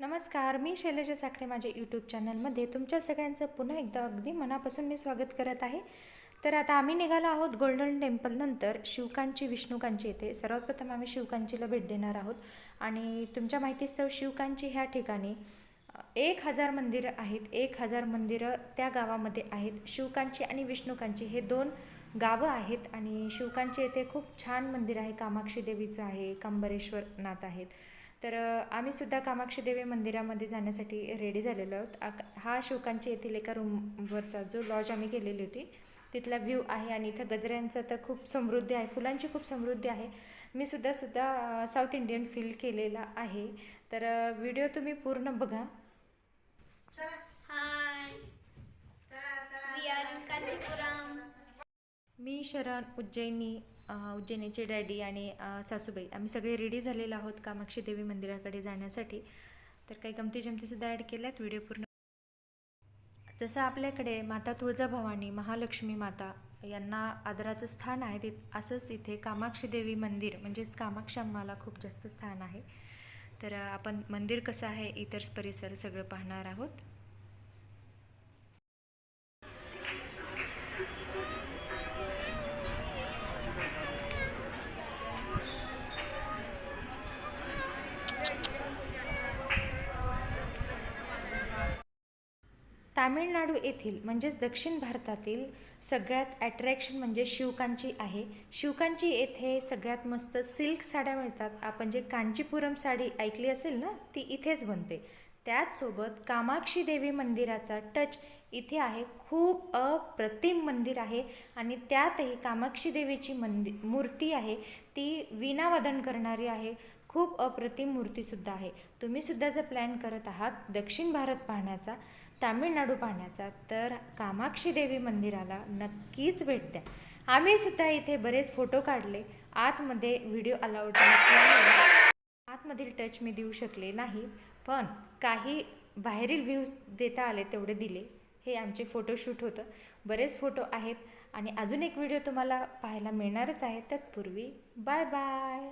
नमस्कार मी शैलजा साखरे माझ्या यूट्यूब चॅनलमध्ये तुमच्या सगळ्यांचं पुन्हा एकदा अगदी मनापासून मी स्वागत करत आहे. तर आता आम्ही निघालो आहोत गोल्डन टेम्पलनंतर शिवकांची विष्णुकांची येथे. सर्वात प्रथम आम्ही शिवकांचीला भेट देणार आहोत. आणि तुमच्या माहितीस्तव शिवकांची ह्या ठिकाणी एक हजार मंदिरं आहेत. एक हजार मंदिरं त्या गावामध्ये आहेत. शिवकांची आणि विष्णुकांची हे दोन गावं आहेत. आणि शिवकांची येथे खूप छान मंदिर आहे. कामाक्षी देवीचं आहे कांबरेश्वर नाथ आहेत. तर अ, आम्ही सुद्धा कामाक्षी देवी मंदिरामध्ये जाण्यासाठी रेडी झालेलो आहोत. हा शिवकांची येथील एका रूमवरचा जो लॉज आम्ही केलेली होती तिथला व्ह्यू आहे आणि इथं गजऱ्यांचं तर खूप समृद्धी आहे फुलांची खूप समृद्धी आहे. मी सुद्धा सुद्धा साऊथ इंडियन फील केलेला आहे. तर व्हिडिओ तुम्ही पूर्ण बघा. मी शरण उज्जैनी उज्जैनीचे डॅडी आणि सासूबाई. आम्ही सगळे रेडी झालेलो आहोत कामाक्षी देवी मंदिराकडे जाण्यासाठी. तर काही गमती जमतीसुद्धा ॲड केल्यात. व्हिडिओ पूर्ण जसं आपल्याकडे माता तुळजाभवानी महालक्ष्मी माता यांना आदराचं स्थान आहे ते असंच इथे कामाक्षी देवी मंदिर म्हणजेच कामाक्षी अम्माला खूप जास्त स्थान आहे. तर आपण मंदिर कसं आहे इतर परिसर सगळं पाहणार आहोत. तामिळनाडू येथील म्हणजेच दक्षिण भारतातील सगळ्यात ॲट्रॅक्शन म्हणजे शिवकांची आहे. शिवकांची येथे सगळ्यात मस्त सिल्क साड्या मिळतात. आपण जे कांचीपुरम साडी ऐकली असेल ना ती इथेच बनते. त्याचसोबत कामाक्षी देवी मंदिराचा टच इथे आहे. खूप अप्रतिम मंदिर आहे आणि त्यातही कामाक्षी देवीची मंदि मूर्ती आहे. ती वीणावादन करणारी आहे. खूप अप्रतिम मूर्तीसुद्धा आहे. तुम्हीसुद्धा जर प्लॅन करत आहात दक्षिण भारत पाहण्याचा तामिळनाडू पाहण्याचा तर कामाक्षी देवी मंदिराला नक्कीच भेट द्या. आम्ही सुद्धा इथे बरेच फोटो काढले. आतमध्ये व्हिडिओ अलाउड आतमधील टच मी देऊ शकले नाही. पण काही बाहेरील व्ह्यूज देता आले तेवढे दिले. हे आमचे फोटोशूट होतं. बरेच फोटो आहेत. आणि अजून एक व्हिडिओ तुम्हाला पाहायला मिळणारच आहे. तत्पूर्वी बाय बाय